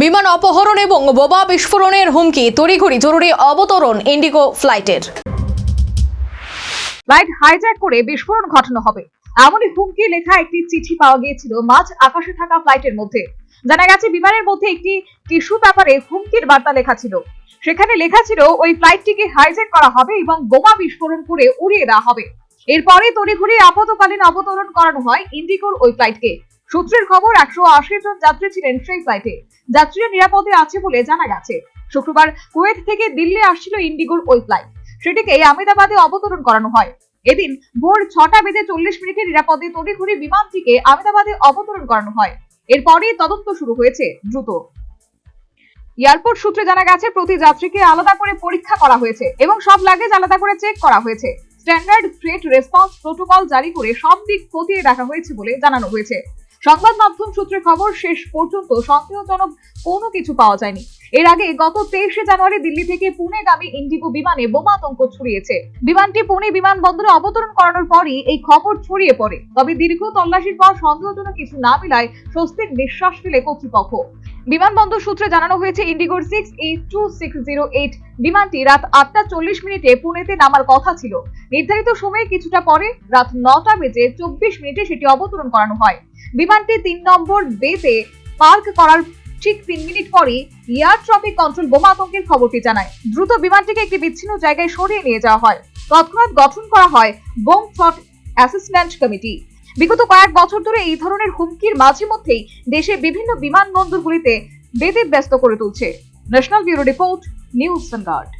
বিমান অপহরণ এবং বোমা বিস্ফোরণের হুমকি, তড়িঘড়ি, জরুরি অবতরণ, ইন্ডিগো ফ্লাইটের। ফ্লাইট হাইজ্যাক করে বিস্ফোরণ ঘটানো হবে। এমনই হুমকি লেখা একটি চিঠি পাওয়া গিয়েছিল মাঝ আকাশে থাকা ফ্লাইটের মধ্যে। জানা গেছে, বিমানের মধ্যে একটি টিস্যু পেপারে হুমকির বার্তা লেখা ছিল। সেখানে লেখা ছিল, ওই ফ্লাইটটিকে হাইজ্যাক করা হবে এবং বোমা বিস্ফোরণ করে উড়িয়ে দেওয়া হবে। এরপরে তড়িঘড়ি আপাতকালীন অবতরণ করানো হয় ইন্ডিগোর ওই ফ্লাইটকে। সূত্রের খবর একশো আশি জন যাত্রী ছিলেন সেই ফ্লাইটে যাত্রীরা নিরাপদে আছে বলে জানা গেছে। শুক্রবার কুয়েত থেকে দিল্লি আসছিল ইন্ডিগোর ওই ফ্লাইট সেটিকে আহমেদাবাদে অবতরণ করানো হয়। এদিন ভোর ছটা বেজে চল্লিশ মিনিটে নিরাপদে তড়িঘড়ি বিমানটিকে আহমেদাবাদে অবতরণ করানো হয়। এরপরই তদন্ত শুরু হয়েছে দ্রুত। এয়ারপোর্ট সূত্রে জানা গেছে, প্রতি যাত্রীকে আলাদা করে পরীক্ষা করা হয়েছে এবং সব লাগেজ আলাদা করে চেক করা হয়েছে। স্ট্যান্ডার্ড থ্রেট রেসপন্স প্রোটোকল জারি করে সব দিক খতিয়ে দেখা হয়েছে বলে জানানো হয়েছে। সংবাদ মাধ্যম সূত্রে খবর, শেষ পর্যন্ত সন্দেহজনক কোনো কিছু পাওয়া যায়নি। এর আগে গত তেইশে জানুয়ারি দিল্লি থেকে পুনেগামী ইন্ডিগো বিমানে বোমা আতঙ্ক ছড়িয়েছে। বিমানটি পুনে বিমানবন্দরে অবতরণ করানোর পরই এই খবর ছড়িয়ে পড়ে। তবে দীর্ঘ তল্লাশির পর সন্দেহজনক কিছু না মিলায় স্বস্তির নিঃশ্বাস ফেলে কর্তৃপক্ষ। বিমানবন্দর সূত্রে জানানো হয়েছে ইন্ডিগোর six eight two six zero eight বিমানটি রাত আটটা চল্লিশ মিনিটে পুনেতে নামার কথা ছিল। নির্ধারিত সময়ে কিছুটা পরে রাত নটা বেজে চব্বিশ মিনিটে সেটি অবতরণ করানো হয়। বিমানটি তিন নম্বর বেতে পার্ক করার ঠিক তিন মিনিট পরই এয়ার ট্রাফিক কন্ট্রোল বোমা আতঙ্কের খবরটি জানায়। দ্রুত বিমানটিকে একটি বিচ্ছিন্ন জায়গায় সরিয়ে নিয়ে যাওয়া হয়। তৎক্ষণাৎ গঠন করা হয় বোম থ্রট অ্যাসেসমেন্ট কমিটি। বিগত কয়েক বছর ধরে এই ধরনের হুমকির মাঝে মধ্যেই দেশে বিভিন্ন বিমানবন্দরগুলিতে বেদে ব্যস্ত করে তুলছে। National bureau report news standard